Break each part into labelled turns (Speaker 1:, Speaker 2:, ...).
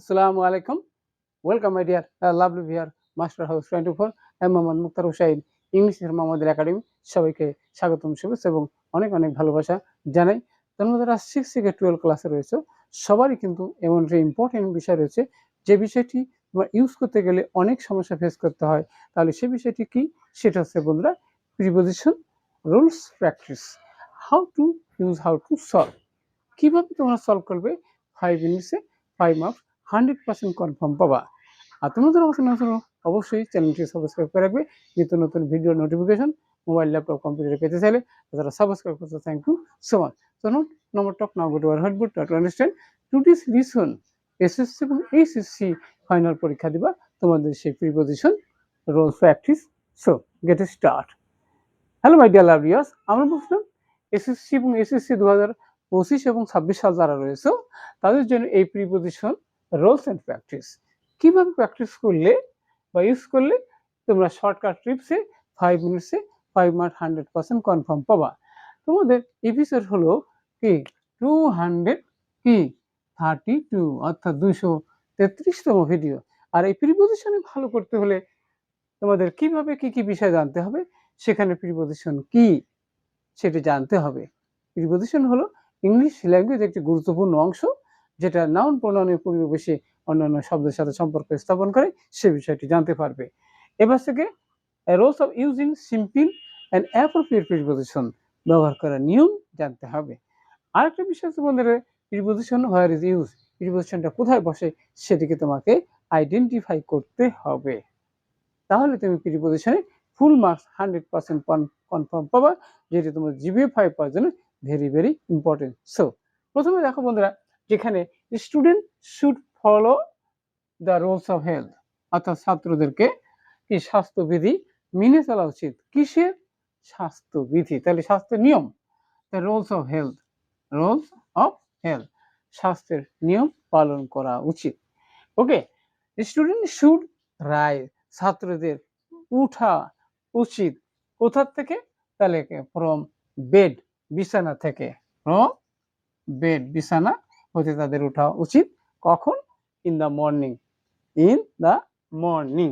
Speaker 1: আসসালামু আলাইকুম। Welcome my dear lovely viewer master house twenty four M Mohammad Muktar Hussain English মোহাম্মদের academy সবাইকে স্বাগতম, শুভেচ্ছা এবং অনেক অনেক ভালোবাসা জানাই। তার মধ্যে যারা সিক্স থেকে টুয়েলভ ক্লাসে রয়েছে, সবারই কিন্তু এমন একটা ইম্পর্টেন্ট বিষয় রয়েছে, যে বিষয়টি ইউজ করতে গেলে অনেক সমস্যা ফেস করতে হয়, তাহলে সেই বিষয়টি কি? সেটা হচ্ছে বন্ধুরা preposition rules practice how to use how to solve কীভাবে তোমরা সলভ করবে? Five মিনিটসে five marks hundred percent confirm পাবা। আর তোমাদের অবশ্যই নতুন অবশ্যই চ্যানেলটি সাবস্ক্রাইব করে রাখবে। নিত্য নতুন ভিডিও নোটিফিকেশন মোবাইল ল্যাপটপ কম্পিউটারে পেতে চাইলে তারা সাবস্ক্রাইব করতে thank you so much So number talk talk now go to our headboard to understand today's lesson SSC এবং এইচএসসি ফাইনাল পরীক্ষা দিবা। তোমাদের সেই preposition rule practice so get a start hello my dear love years আমরা বুঝলাম SSC এবং SSC দু হাজার পঁচিশ এবং ছাব্বিশ সাল যারা রয়েছে, তাদের জন্য এই প্রিপোজিশন রোলস অ্যান্ড প্র্যাকটিস কীভাবে প্র্যাকটিস করলে বা ইউজ করলে তোমরা শর্টকাট ট্রিপসে five মিনিটসে five mark hundred percent confirm পাবা। তোমাদের এপিসোড হলো কি? টু হান্ড্রেড কি থার্টি টু অর্থাৎ দুইশো তেত্রিশতম ভিডিও আর এই প্রিপোজিশনে ভালো করতে হলে তোমাদের কীভাবে কি কি বিষয় জানতে হবে, সেখানে প্রিপোজিশন কি সেটা জানতে হবে। প্রিপোজিশন হলো ইংলিশ ল্যাঙ্গুয়েজ একটি গুরুত্বপূর্ণ অংশ। যেটা নাউন প্রণয়নের পরিবেশে অন্যান্য শব্দের সাথে সম্পর্ক স্থাপন করে সে বিষয়টি জানতে পারবে। এবার থেকে rules of using simple and appropriate preposition ব্যবহার করার নিয়ম জানতে হবে। আরেকটা বিষয় হচ্ছে বন্ধুরা প্রিপোজিশন হোয়ার ইজ ইউজ প্রিপোজিশনটা কোথায় বসে সেটিকে তোমাকে আইডেন্টিফাই করতে হবে। তাহলে তুমি প্রিপোজিশনে full marks hundred percent confirm পাবা, যেটি তোমার জিবিএ ফাইভ পাওয়ার জন্য ভেরি ভেরি ইম্পর্টেন্ট সো প্রথমে দেখো বন্ধুরা যেখানে student should follow the rules of health অর্থাৎ ছাত্রদেরকে কি স্বাস্থ্যবিধি মেনে চলা উচিত? কিসের স্বাস্থ্যবিধি? তাহলে স্বাস্থ্য নিয়ম the rules of health rules of health স্বাস্থ্যের নিয়ম পালন করা উচিত। ওকে স্টুডেন্ট শুড রায়, ছাত্রদের উঠা উচিত। কোথার থেকে? তাহলে ফ্রম বেড বিছানা থেকে। ফ্রম বেড বিছানা হতে তাদের ওঠা উচিত কখন? In the morning in the morning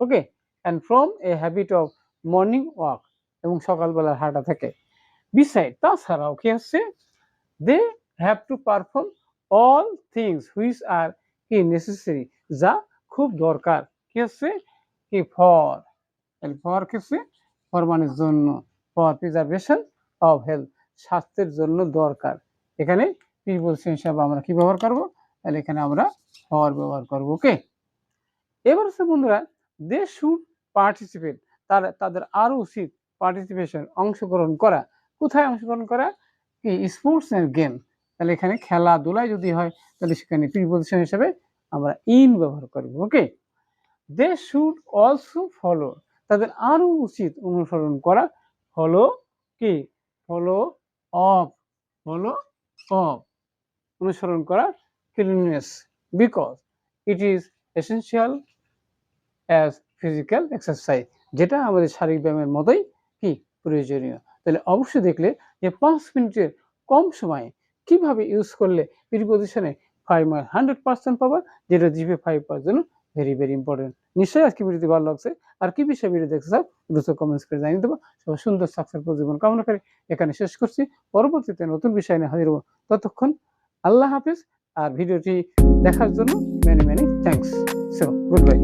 Speaker 1: okay and from a habit of morning walk এবং সকালবেলার হাঁটা থেকে। বিসাইড তাছাড়াও কি হচ্ছে they have to perform all things which are কি নেসেসারি যা খুব দরকার। কি হচ্ছে কি ফর ফর কি হচ্ছে ফর মানে জন্য। ফর প্রিজার্ভেশন অফ হেলথ স্বাস্থ্যের জন্য দরকার। এখানে প্রিপোজিশন হিসাবে আমরা কি ব্যবহার করব? তাহলে এখানে আমরা ফর ব্যবহার করব ওকে এবার হচ্ছে বন্ধুরা দে শুড পার্টিসিপেট তার, তাদের আরও উচিত পার্টিসিপেশন অংশগ্রহণ করা। কোথায় অংশগ্রহণ করা? কি স্পোর্টস এন্ড গেম তাহলে এখানে খেলাধুলায় যদি হয়, তাহলে সেখানে প্রিপোজিশন হিসেবে আমরা ইন ব্যবহার করব okay they should also follow তাদের আরও উচিত অনুসরণ করা। ফলো কি? ফলো অফ ফলো অফ অনুসরণ করা cleanness because it is essential as physical exercise যেটা আমাদের শারীরিক ব্যায়ামের মতোই কি প্রয়োজনীয়। তাহলে অবশ্যই দেখলে যে পাঁচ মিনিটের কম সময়ে কীভাবে ইউজ করলে প্রিপোজিশনে ফাইভ মার্ক হান্ড্রেড পার্সেন্ট পাবা যেটা জিপে ফাইভ পাওয়ার জন্য ভেরি ভেরি ইম্পর্টেন্ট নিশ্চয়ই আজকে ভিডিওটি ভালো লাগছে। আর কি বিষয়ে ভিডিও দেখতে চাও, দ্রুত কমেন্টস করে জানিয়ে দেবো। সবাই সুন্দর সাকসেসফুল জীবন কামনা করে এখানে শেষ করছি। পরবর্তীতে নতুন বিষয় নিয়ে হাজির হব। ততক্ষণ আল্লাহ হাফিজ। আর ভিডিওটি দেখার জন্য many many thanks so goodbye